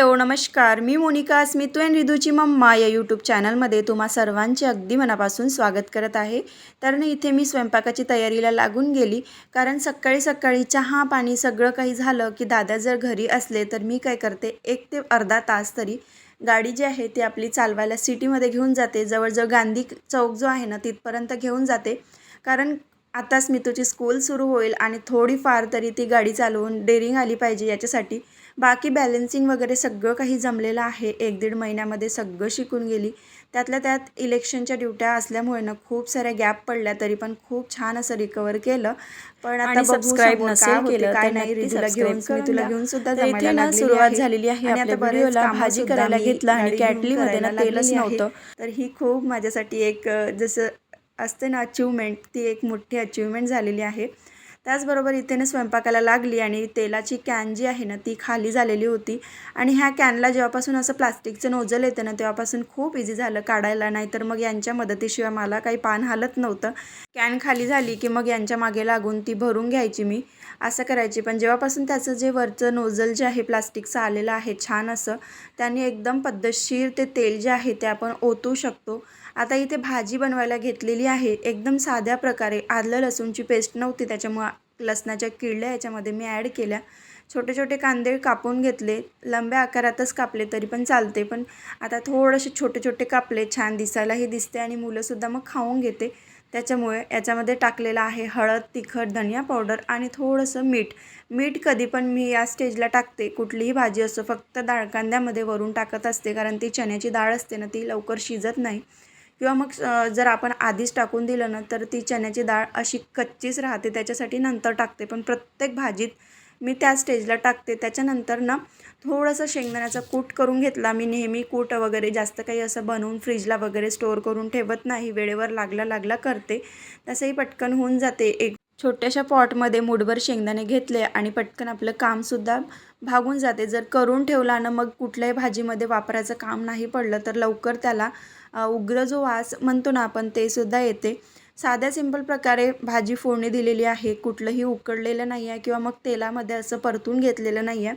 Hello नमस्कार. मी Monika Smit and रिदूची मम्मा या यूट्यूब चॅनलमध्ये तुम्हा सर्वांचे अगदी मनापासून स्वागत करत आहे. तर ना इथे मी स्वयंपाकाची तयारीला लागून गेली. कारण सकाळी सकाळी चहा पाणी सगळं काही झालं की दादा जर घरी असले तर मी काय करते एक ते अर्धा तास तरी गाडी जी आहे ती आपली चालवायला सिटीमध्ये घेऊन जाते. जवळजवळ गांधी चौक जो आहे ना तिथपर्यंत घेऊन जाते. कारण आता स्मितूची स्कूल सुरू होईल आणि थोडीफार तरी ती गाडी चालवून डेअरिंग आली पाहिजे याच्यासाठी. बाकी बॅलन्सिंग वगैरे सगळं काही जमलेलं आहे एक दीड महिन्यामध्ये सगळं शिकून गेली त्यातल्या त्यात इलेक्शनच्या ड्युट्या असल्यामुळे ना खूप साऱ्या गॅप पडल्या तरी पण खूप छान असं रिकवर केलं पण आता सबस्क्राईब नसेल केलं काय नाही रिजूला घेऊन तुला. घेऊन सुद्धा जमायला ना सुरुवात. झालेली आहे आणि आता व्हिडिओला. भाजी करायला घेतलं आणि कॅटलीमध्ये ना तेलच. नव्हतं. तर ही खूप माझ्यासाठी एक जसं असते ना अचिव्हमेंट ती एक मोठी अचिव्हमेंट झालेली आहे त्याचबरोबर इथे ना स्वयंपाकाला लागली आणि तेलाची कॅन जी आहे ना ती खाली झालेली होती. आणि ह्या कॅनला जेव्हापासून असं प्लास्टिकचं नोजल येतं ना तेव्हापासून खूप इझी झालं काढायला. नाही तर मग यांच्या मदतीशिवाय मला काही पान हालत नव्हतं. कॅन खाली झाली की मग यांच्या मागे लागून ती भरून घ्यायची मी. असं करायची. पण जेव्हापासून त्याचं जे वरचं नोजल जे आहे प्लास्टिकचं आलेलं आहे छान असं त्याने एकदम पद्धतशीर ते तेल जे आहे ते आपण ओतू शकतो. आता इथे भाजी बनवायला घेतलेली आहे. एकदम साध्या प्रकारे. आलं लसूणची पेस्ट नव्हती. त्याच्यामुळं लसणाच्या किडल्या याच्यामध्ये मी ॲड केल्या. छोटे छोटे कांदे कापून घेतले. लंब्या आकारातच कापले तरी पण चालते. पण आता थोडेसे छोटे छोटे कापले. छान दिसायलाही दिसते आणि मुलंसुद्धा मग खाऊन घेते. त्याच्यामुळे याच्यामध्ये टाकलेलं आहे हळद तिखट धनिया पावडर आणि थोडंसं मीठ. मीठ कधी पण मी या स्टेजला टाकते. कुठलीही भाजी असो फक्त डाळ कांद्यामध्ये वरून टाकत असते. कारण ती चण्याची डाळ असते ना ती लवकर शिजत नाही. किंवा मग जर आपण आधीच टाकून दिलं ना तर ती चण्याची डाळ अशी कच्चीच राहते त्याच्यासाठी नंतर टाकते. पण प्रत्येक भाजीत मी त्या स्टेजला टाकते. त्याच्यानंतर ना थोडंसं शेंगदाण्याचा कूट करून घेतला मी. नेहमी कूट वगैरे जास्त काही असं बनवून फ्रीजला वगैरे स्टोअर करून ठेवत नाही. वेळेवर लागला लागला करते. तसंही पटकन होऊन जाते. एक छोट्याशा पॉटमध्ये मुठभर शेंगदाणे घेतले आणि पटकन आपलं कामसुद्धा भागून जाते. जर करून ठेवला ना मग कुठल्याही भाजीमध्ये वापरायचं काम नाही पडलं तर लवकर त्याला उग्र जो वास म्हणतो ना आपण ते सुद्धा येते. साध्या सिंपल प्रकारे भाजी फोडणी दिलेली आहे. कुठलंही उकडलेलं नाही आहे किंवा मग तेलामध्ये असं परतून घेतलेलं नाही आहे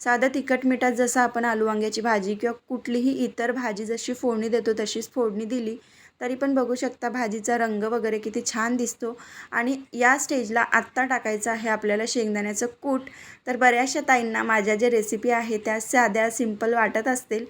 साध्या तिखट मिठात जसं आपण आलू वांग्याची भाजी किंवा कुठलीही इतर भाजी जशी फोडणी देतो तशीच फोडणी दिली तरी पण बघू शकता भाजीचा रंग वगैरे किती छान दिसतो. आणि या स्टेजला आत्ता टाकायचं आहे आपल्याला शेंगदाण्याचं कूट. तर बऱ्याचशा ताईंना माझ्या ज्या रेसिपी आहे त्या साध्या सिंपल वाटत असतील.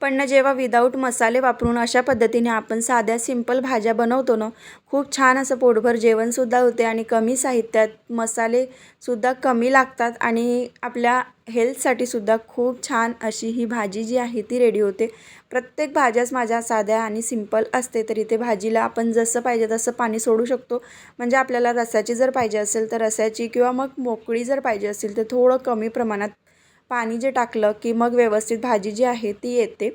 पण ना जेव्हा विदाऊट मसाले वापरून अशा पद्धतीने आपण साध्या सिंपल भाज्या बनवतो ना खूप छान असं पोटभर जेवणसुद्धा होते आणि कमी साहित्यात मसालेसुद्धा कमी लागतात आणि आपल्या हेल्थसाठी सुद्धा खूप छान अशी ही भाजी जी आहे ती रेडी होते. प्रत्येक भाज्याच माझ्या साध्या आणि सिंपल असते तर इथे भाजीला आपण जसं पाहिजे तसं पाणी सोडू शकतो. म्हणजे आपल्याला रसाची जर पाहिजे असेल तर रसाची किंवा मग मोकळी जर पाहिजे असेल तर थोडं कमी प्रमाणात पाणी जे टाकलं की मग व्यवस्थित भाजी जी आहे ती येते.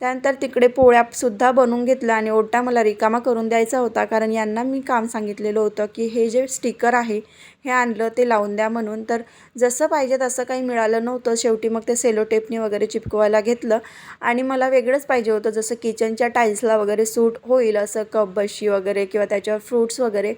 त्यानंतर तिकडे पोळ्यासुद्धा बनवून घेतलं आणि ओटा मला रिकामा करून द्यायचा होता. कारण यांना मी काम सांगितलेलं होतं की हे जे स्टिकर आहे हे आणलं ते लावून द्या म्हणून. तर जसं पाहिजे तसं काही मिळालं नव्हतं. शेवटी मग ते सेलो टेपने वगैरे चिपकवायला घेतलं. आणि मला वेगळंच पाहिजे होतं. जसं किचनच्या टाईल्सला वगैरे सूट होईल असं कप बशी वगैरे किंवा त्याच्यावर फ्रूट्स वगैरे.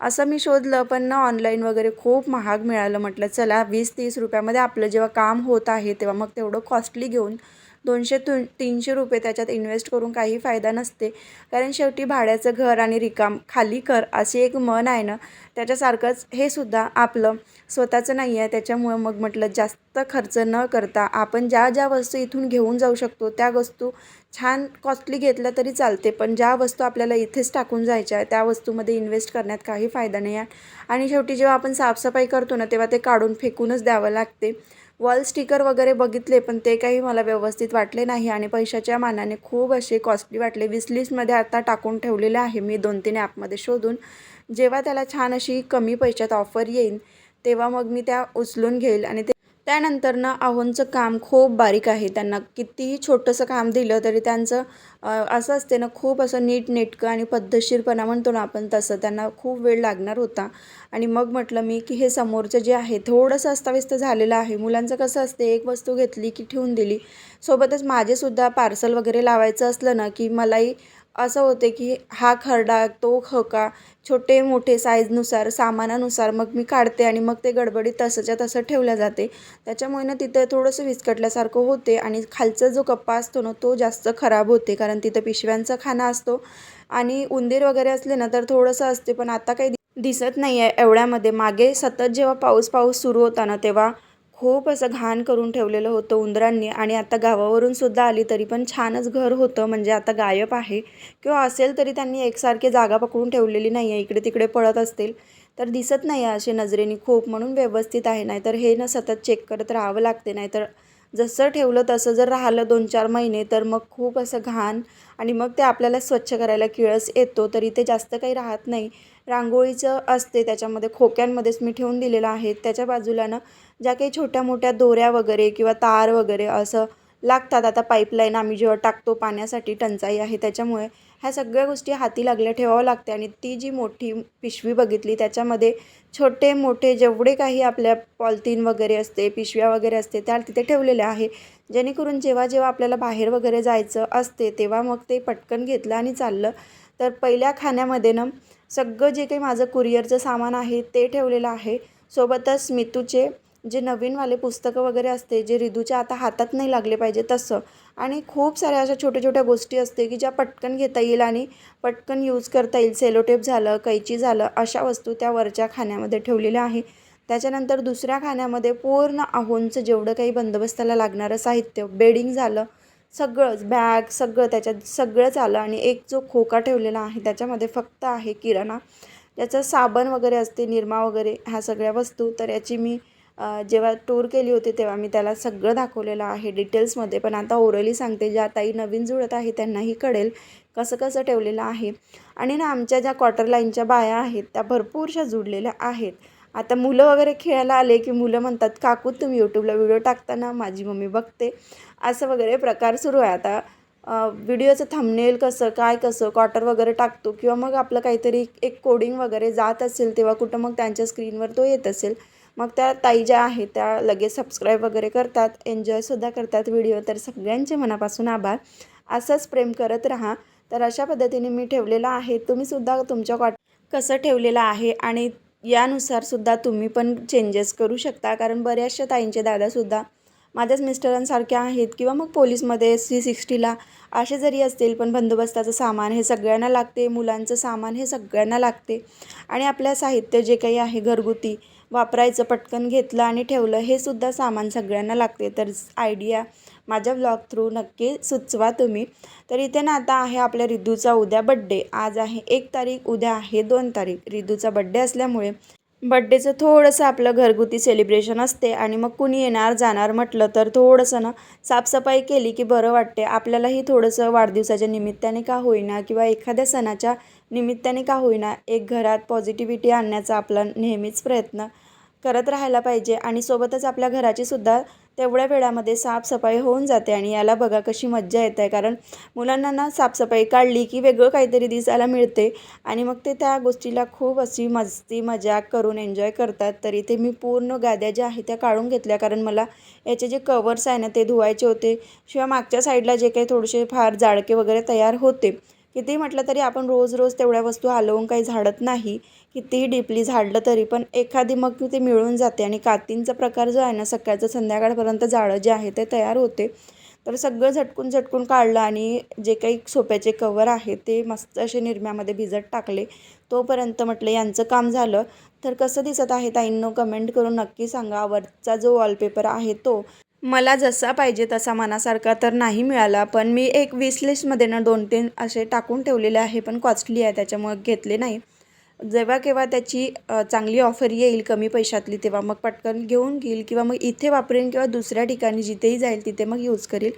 असं मी शोधलं पण ना ऑनलाईन वगैरे खूप महाग मिळालं. म्हटलं चला वीस तीस रुपयामध्ये आपलं जेव्हा काम होत आहे तेव्हा मग तेवढं कॉस्टली घेऊन दोनशे तु तीनशे रुपये त्याच्यात इन्व्हेस्ट करून काही फायदा नसते. कारण शेवटी भाड्याचं घर आणि रिकाम खाली कर अशी एक मन आहे ना त्याच्यासारखंच हे सुद्धा आपलं स्वतःचं नाही आहे. त्याच्यामुळं मग म्हटलं जास्त खर्च न करता आपण ज्या ज्या वस्तू इथून घेऊन जाऊ शकतो त्या वस्तू छान कॉस्टली घेतल्या तरी चालते. पण ज्या वस्तू आपल्याला इथेच टाकून जायच्या आहे त्या वस्तूमध्ये इन्व्हेस्ट करण्यात काही फायदा नाही आहे. आणि शेवटी जेव्हा आपण साफसफाई करतो ना तेव्हा ते काढून फेकूनच द्यावं लागते. वॉल स्टिकर वगैरे बघितले पण ते काही मला व्यवस्थित वाटले नाही आणि पैशाच्या मानाने खूप असे कॉस्टली वाटले. विसलिस्टमध्ये आता टाकून ठेवलेले आहे मी दोन तीन ॲपमध्ये शोधून. जेव्हा त्याला छान अशी कमी पैशात ऑफर येईल तेव्हा मग मी त्या उचलून घेईल आणि ते त्यानंतर ना आहोंचं काम खूप बारीक आहे. त्यांना कितीही छोटंसं काम दिलं तरी त्यांचं असं असते ना खूप असं नीट नेटकं आणि पद्धतशीरपणा म्हणतो ना आपण तसं त्यांना खूप वेळ लागणार होता. आणि मग म्हटलं मी की हे समोरचं जे आहे थोडंसं अस्ताव्यस्त झालेलं आहे. मुलांचं कसं असते एक वस्तू घेतली की ठेवून दिली. सोबतच माझेसुद्धा पार्सल वगैरे लावायचं असलं ना की मलाही असं होते की हा खरडा तो खका छोटे मोठे साईजनुसार सामानानुसार मग मी काढते आणि मग ते गडबडीत तसंच्या तसं ठेवल्या जाते. त्याच्यामुळे ना तिथं थोडंसं विस्कटल्यासारखं होते आणि खालचा जो कप्पा असतो ना तो जास्त खराब होते कारण तिथं पिशव्यांचा खाना असतो. आणि उंदीर वगैरे असले ना तर थोडंसं असते पण आता काही दिसत नाही आहे एवढ्यामध्ये. मागे सतत जेव्हा पाऊस पाऊस सुरू होता ना तेव्हा खूप असं घाण करून ठेवलेलं होतं उंदरांनी आणि आता गावावरून सुद्धा आली तरी पण छानच घर होतं म्हणजे आता गायब आहे. किंवा असेल तरी त्यांनी एकसारखी जागा पकडून ठेवलेली नाही आहे इकडे तिकडे पळत असतील तर दिसत नाही आहे असे नजरेने खूप. म्हणून व्यवस्थित आहे नाहीतर हे ना सतत चेक करत राहावं लागते नाहीतर जसं ठेवलं तसं जर राहिलं दोन चार महिने तर मग खूप असं घाण आणि मग ते आपल्याला स्वच्छ करायला किळस येतो तरी ते जास्त काही राहत नाही. रांगोळीचं असते त्याच्यामध्ये खोक्यांमध्येच मी ठेवून दिलेलं आहे. त्याच्या बाजूला ना ज्या काही छोट्या मोठ्या दोऱ्या वगैरे किंवा तार वगैरे असं लागतात आता पाईपलाईन आम्ही जेव्हा टाकतो पाण्यासाठी टंचाई आहे त्याच्यामुळे ह्या सगळ्या गोष्टी हाती लागल्या ठेवावं लागते आणि ती जी मोठी पिशवी बघितली त्याच्यामध्ये छोटे मोठे जेवढे काही आपल्या पॉलिथिन वगैरे असते पिशव्या वगैरे असते त्या तिथे ठेवलेल्या आहे. जेणेकरून जेव्हा जेव्हा आपल्याला बाहेर वगैरे जायचं असते तेव्हा मग ते पटकन घेतलं आणि चाललं. तर पहिल्या खाण्यामध्ये ना सगळं जे काही माझं कुरिअरचं सामान आहे ते ठेवलेलं आहे. सोबतच स्मितूचे जे नवीनवाले पुस्तकं वगैरे असते जे रिदूच्या आता हातात नाही लागले पाहिजे तसं. आणि खूप साऱ्या अशा छोट्या छोट्या गोष्टी असते की ज्या पटकन घेता येईल आणि पटकन यूज करता येईल. सेलोटेप झालं कैची झालं अशा वस्तू त्या वरच्या खाण्यामध्ये ठेवलेल्या आहे. त्याच्यानंतर दुसऱ्या खाण्यामध्ये पूर्ण आहोंचं जेवढं काही बंदोबस्ताला लागणारं साहित्य बेडिंग झालं सगळंच बॅग सगळं त्याच्यात सगळंच आलं आणि एक जो खोका ठेवलेला आहे त्याच्यामध्ये फक्त आहे किराणा. त्याचं साबण वगैरे असते निरमा वगैरे ह्या सगळ्या वस्तू. तर याची मी जेव्हा टूर केली होती तेव्हा मी त्याला सगळं दाखवलेलं आहे डिटेल्समध्ये पण आता ओरली सांगते ज्या ताई नवीन जुळत आहे त्यांनाही कळेल कसं कसं ठेवलेलं आहे. आणि ना आमच्या ज्या क्वार्टर लाईनच्या बाया आहेत त्या भरपूरशा जुडलेल्या आहेत. आता मुलं वगैरे खेळायला आले की मुलं म्हणतात काकू तुम्ही यूट्यूबला व्हिडिओ टाकताना माझी मम्मी बघते. असं वगैरे प्रकार सुरू आहे. आता व्हिडिओचं थंबनेल कसं काय कसं कॉटर वगैरे टाकतो किंवा मग आपलं काहीतरी एक कोडिंग वगैरे जात असेल तेव्हा कुठं मग त्यांच्या स्क्रीनवर तो येत असेल. मग त्या ताई ज्या आहेत त्या लगेच सबस्क्राईब वगैरे करतात एन्जॉयसुद्धा करतात व्हिडिओ तर सगळ्यांचे मनापासून आभार. असंच प्रेम करत राहा. तर अशा पद्धतीने मी ठेवलेलं आहे. तुम्हीसुद्धा तुमच्या कॉट कसं ठेवलेलं आहे आणि यानुसार सुद्धा तुम्ही पण चेंजेस करू शकता. कारण बऱ्याचशा ताईंचे दादासुद्धा माझ्याच मिस्टरांसारख्या आहेत किंवा मग पोलीसमध्ये एस सी सिक्स्टीला असे जरी असतील पण बंदोबस्ताचं सामान हे सगळ्यांना लागते मुलांचं सामान हे सगळ्यांना लागते. आणि आपल्या साहित्य जे काही आहे घरगुती वापरायचं पटकन घेतलं आणि ठेवलं हे सुद्धा सामान सगळ्यांना लागते. तर आयडिया माझ्या ब्लॉग थ्रू नक्की सुचवा तुम्ही. तर इथे ना आता आहे आपल्या रिदूचा उद्या बड्डे आज आहे एक तारीख उद्या आहे दोन तारीख. रिदूचा बड्डे असल्यामुळे बड्डेचं थोडंसं आपलं घरगुती सेलिब्रेशन असते आणि मग कुणी येणार जाणार म्हटलं तर थोडंसं ना साफसफाई केली की बरं वाटते आपल्यालाही थोडंसं वाढदिवसाच्या निमित्ताने का होईना किंवा एखाद्या सणाच्या निमित्ताने का होईना एक घरात पॉझिटिव्हिटी आणण्याचा आपला नेहमीच प्रयत्न करत राहायला पाहिजे आणि सोबतच आपल्या घराची सुद्धा तेवढ्या वेळामध्ये साफसफाई होऊन जाते आणि याला बघा कशी मज्जा येत. आहे कारण मुलांना ना साफसफाई काढली की वेगळं काहीतरी दिसायला मिळते आणि मग ते त्या गोष्टीला खूप अशी मस्ती मजाक करून एन्जॉय करतात. तर इथे मी पूर्ण गाद्या ज्या आहेत त्या काढून घेतल्या. कारण मला याचे जे कवर्स आहे ना ते धुवायचे होते. शिवाय मागच्या साईडला जे काही थोडेसे फार जाडके वगैरे तयार होते. कितीही म्हटलं तरी आपण रोज रोज तेवढ्या वस्तू हलवून काही झाडत नाही कितीही डीपली झाडलं तरी पण एखादी मग ते मिळून जाते आणि कातींचा प्रकार जो आहे ना सकाळचं संध्याकाळपर्यंत जाळं जे आहे ते तयार होते. तर सगळं झटकून झटकून काढलं आणि जे काही सोप्याचे कवर आहे ते मस्त असे निरम्यामध्ये भिजत टाकले. तोपर्यंत म्हटलं यांचं काम झालं. तर कसं दिसत आहे ताईंनो कमेंट करून नक्की सांगा. वरचा जो वॉलपेपर आहे तो मला जसा पाहिजे तसा मनासारखा तर नाही मिळाला पण मी एक वीस लिस्टमध्ये ना दोन तीन असे टाकून ठेवलेले आहे पण कॉस्टली आहे त्याच्यामुळे घेतले नाही. जेव्हा केव्हा त्याची चांगली ऑफर येईल कमी पैशातली तेव्हा मग पटकन घेऊन घेईल किंवा मग इथे वापरेन किंवा दुसऱ्या ठिकाणी जिथेही जाईल तिथे मग यूज करील.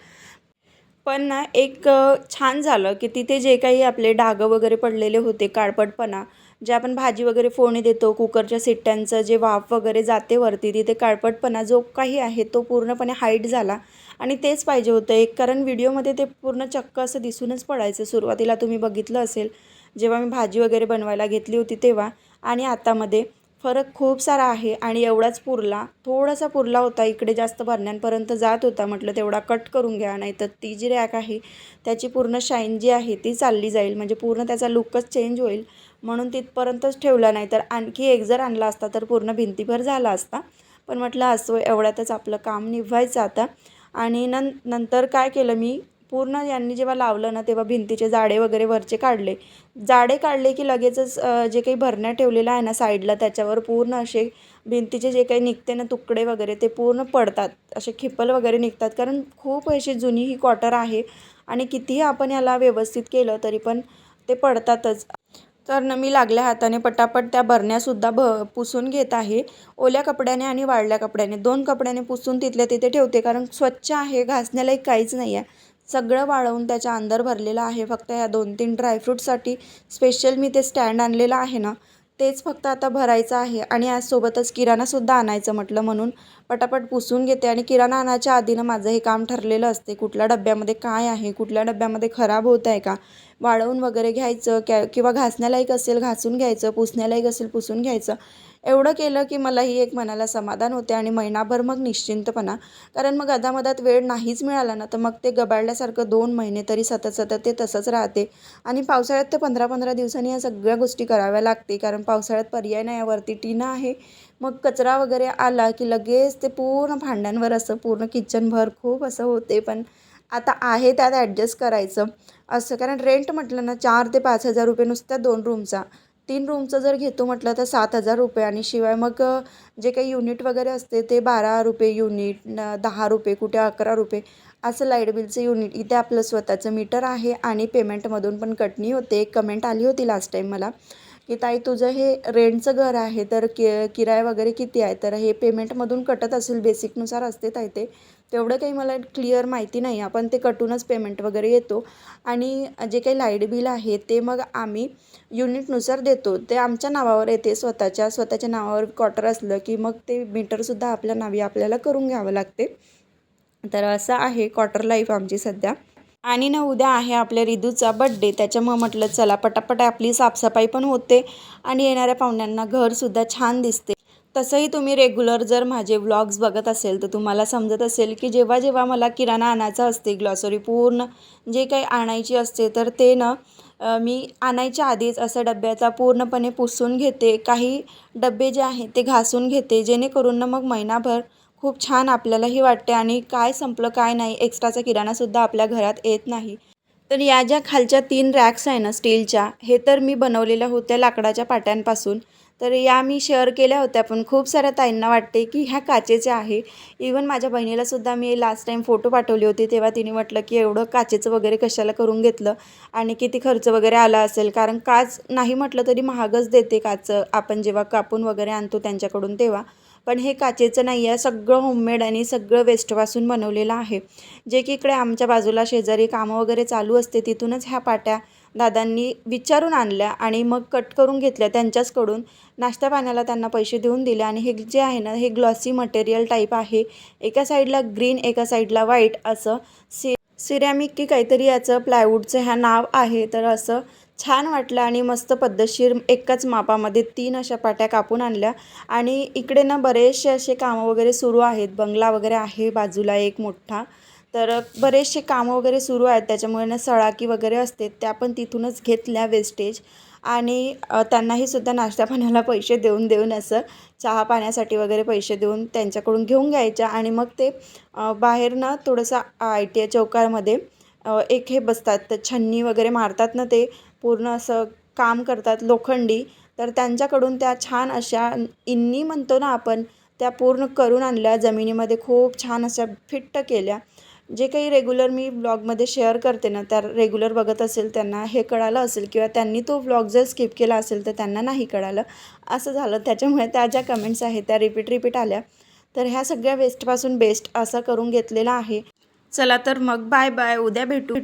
पण ना एक छान झालं की तिथे जे काही आपले डागं वगैरे पडलेले होते काळपटपणा जे आपण भाजी वगैरे फोडणी देतो कुकरच्या सिट्ट्यांचं जे वाफ वगैरे जाते वरती तिथे काळपटपणा जो काही आहे तो पूर्णपणे हाईट झाला. आणि तेच पाहिजे होतं एक कारण व्हिडिओमध्ये ते पूर्ण चक्क असं दिसूनच पडायचं. सुरुवातीला तुम्ही बघितलं असेल जेव्हा मी भाजी वगैरे बनवायला घेतली होती तेव्हा. आणि आतामध्ये फरक खूप सारा आहे आणि एवढाच पुरला थोडासा पुरला होता इकडे जास्त भरण्यांपर्यंत जात होता. म्हटलं तेवढा कट करून घ्या नाही तर ती जी रॅक आहे त्याची पूर्ण शाईन जी आहे ती चालली जाईल. म्हणजे पूर्ण त्याचा लुकच चेंज होईल. म्हणून तिथपर्यंतच ठेवला नाही. तर आणखी एक जर आणला असता तर पूर्ण भिंतीभर झाला असता. पण म्हटलं असो एवढ्यातच आपलं काम निभवायचं आता. आणि नं नंतर काय केलं मी पूर्ण यांनी जेव्हा लावलं ना तेव्हा भिंतीचे जाडे वगैरे वरचे काढले. जाडे काढले की लगेचच जे काही भरण्या ठेवलेलं आहे ना साईडला त्याच्यावर पूर्ण असे भिंतीचे जे काही निघते ना तुकडे वगैरे ते पूर्ण पडतात. असे खिपल वगैरे निघतात. कारण खूप अशी जुनी ही क्वार्टर आहे. आणि कितीही आपण याला व्यवस्थित केलं तरी पण ते पडतातच. तर न मी लागल्या हाताने पटापट त्या बरण्यासुद्धा भ पुसून घेत आहे. ओल्या कपड्याने आणि वाळल्या कपड्याने. दोन कपड्याने पुसून तिथल्या तिथे ठेवते कारण स्वच्छ आहे घासण्यालाही काहीच नाही आहे सगळं वाळवून त्याच्या अंदर भरलेलं आहे. फक्त या दोन तीन ड्रायफ्रूटसाठी स्पेशल मी ते स्टँड आणलेलं आहे ना तेच फक्त आता भरायचं आहे. आणि आज सोबतच किराणासुद्धा आणायचं म्हटलं म्हणून पटापट पुसून घेते. आणि किराणा आणायच्या आधीनं माझं हे काम ठरलेलं असते. कुठल्या डब्यामध्ये काय आहे कुठल्या डब्यामध्ये खराब होत आहे का वाळवून वगैरे घ्यायचं कॅ किंवा घासण्यालायक असेल घासून घ्यायचं पुसण्यालायक असेल पुसून घ्यायचं. एवढं केलं की मलाही एक मनाला समाधान होते आणि महिनाभर मग निश्चिंतपणा. कारण मग अदामधात वेळ नाहीच मिळाला ना तर मग ते गबाळल्यासारखं दोन महिने तरी सतत सतत ते तसंच राहते. आणि पावसाळ्यात ते पंधरा पंधरा दिवसांनी या सगळ्या गोष्टी कराव्या लागते कारण पावसाळ्यात पर्याय नाही यावरती टीना आहे. मग कचरा वगैरे आला की लगेच ते पूर्ण भांड्यांवर असं पूर्ण किचनभर खूप असं होते. पण आता आहे त्यात ॲडजस्ट करायचं. असं. कारण रेंट म्हटलं ना चार ते पाच हजार रुपये नुसत्या दोन रूमचा तीन रूमचं जर घेतो म्हटलं तर सात हजार रुपये. आणि शिवाय मग जे काही युनिट वगैरे असते ते बारा रुपये युनिट न दहा रुपये कुठे अकरा रुपये असं लाइट बिलचं युनिट इथे आपलं स्वतःचं मीटर आहे आणि पेमेंटमधून पण कटणी होते. एक कमेंट आली होती लास्ट टाईम मला की ताई तुझं हे रेंटचं घर आहे तर कि किराया वगैरे किती आहे? तर हे पेमेंटमधून कटत असेल बेसिकनुसार असते ताई ते. तेवढं काही मला क्लिअर माहिती नाही. आपण ते कटूनच पेमेंट वगैरे येतो. आणि जे काही लाइट बिल आहे ते मग आम्ही युनिटनुसार देतो. ते आमच्या नावावर येते. स्वतःच्या स्वतःच्या नावावर क्वार्टर असलं की मग ते मीटरसुद्धा आपल्या नावी आपल्याला करून घ्यावं लागते. तर असं आहे क्वार्टर लाईफ आमची सध्या. आणि ना उद्या आहे आपल्या रिदूचा बड्डे त्याच्यामुळं म्हटलं चला पटापट आपली साफसफाई पण होते. आणि येणाऱ्या पाहुण्यांना घरसुद्धा छान दिसते. तसंही तुम्ही रेग्युलर जर माझे व्लॉग्स बघत असेल तर तुम्हाला समजत असेल की जेव्हा जेव्हा मला किराणा आणायचा असते ग्लॉसरी पूर्ण जे काही आणायची असते तर ते ना मी आणायच्या आधीच असं डब्याचा पूर्णपणे पुसून घेते. काही डबे जे आहे ते घासून घेते. जेणेकरून ना मग महिनाभर खूप छान आपल्यालाही वाटते आणि काय संपलं काय नाही एक्स्ट्राचा किराणासुद्धा आपल्या घरात येत नाही. तर या ज्या खालच्या तीन रॅक्स आहे ना स्टीलच्या हे तर मी बनवलेल्या होत्या लाकडाच्या पाट्यांपासून. तर या मी शेअर केल्या होत्या पण खूप साऱ्या ताईंना वाटते की ह्या काचेच्या आहे. इवन माझ्या बहिणीलासुद्धा मी लास्ट टाईम फोटो पाठवली होती तेव्हा तिने म्हटलं की एवढं काचेचं वगैरे कशाला करून घेतलं आणि किती खर्च वगैरे आला असेल. कारण काच नाही म्हटलं तरी महागच देते काचं आपण जेव्हा कापून वगैरे आणतो त्यांच्याकडून तेव्हा. पण हे काचेचं नाही आहे सगळं होममेड आणि सगळं वेस्टपासून बनवलेलं आहे. जे की इकडे आमच्या बाजूला शेजारी कामं वगैरे चालू असते तिथूनच ह्या पाट्या दादांनी विचारून आणल्या आणि मग कट करून घेतल्या त्यांच्याचकडून. नाश्ता पाण्याला त्यांना पैसे देऊन दिले आणि हे जे आहे ना हे ग्लॉसी मटेरियल टाईप आहे. एका साईडला ग्रीन एका साईडला व्हाईट असं. सि सिरॅमिक की काहीतरी याचं प्लायवूडचं ह्या नाव आहे. तर असं छान वाटलं आणि मस्त पद्धतशीर एकाच मापामध्ये तीन अशा पाट्या कापून आणल्या. आणि इकडे ना बरेचसे असे कामं वगैरे सुरू आहेत. बंगला वगैरे आहे बाजूला एक मोठा. तर बरेचसे कामं वगैरे सुरू आहेत. त्याच्यामुळे ना सळाकी वगैरे असते. त्या पण तिथूनच घेतल्या वेस्टेज आणि त्यांनाही सुद्धा नाश्ता पाण्याला पैसे देऊन देऊन असं चहा पाण्यासाठी वगैरे पैसे देऊन त्यांच्याकडून घेऊन घ्यायच्या. आणि मग ते बाहेर ना थोडंसं आय टी आय चौकामध्ये एक हे बसतात. तर छन्नी वगैरे मारतात ना ते. पूर्ण असं काम करतात लोखंडी. तर त्यांच्याकडून त्या छान अशा इन्नी म्हणतो ना आपण त्या पूर्ण करून आणल्या. जमिनीमध्ये खूप छान अशा फिट्ट केल्या. जे काही रेग्युलर मी ब्लॉगमध्ये शेअर करते ना त्या रेग्युलर बघत असेल त्यांना हे कळालं असेल किंवा त्यांनी तो ब्लॉग जर स्किप केला असेल तर त्यांना नाही कळालं. असं झालं. त्याच्यामुळे त्या ज्या कमेंट्स आहेत त्या रिपीट रिपीट आल्या. तर ह्या सगळ्या वेस्टपासून बेस्ट असं करून घेतलेलं आहे. चला तर मग बाय बाय उद्या भेटू.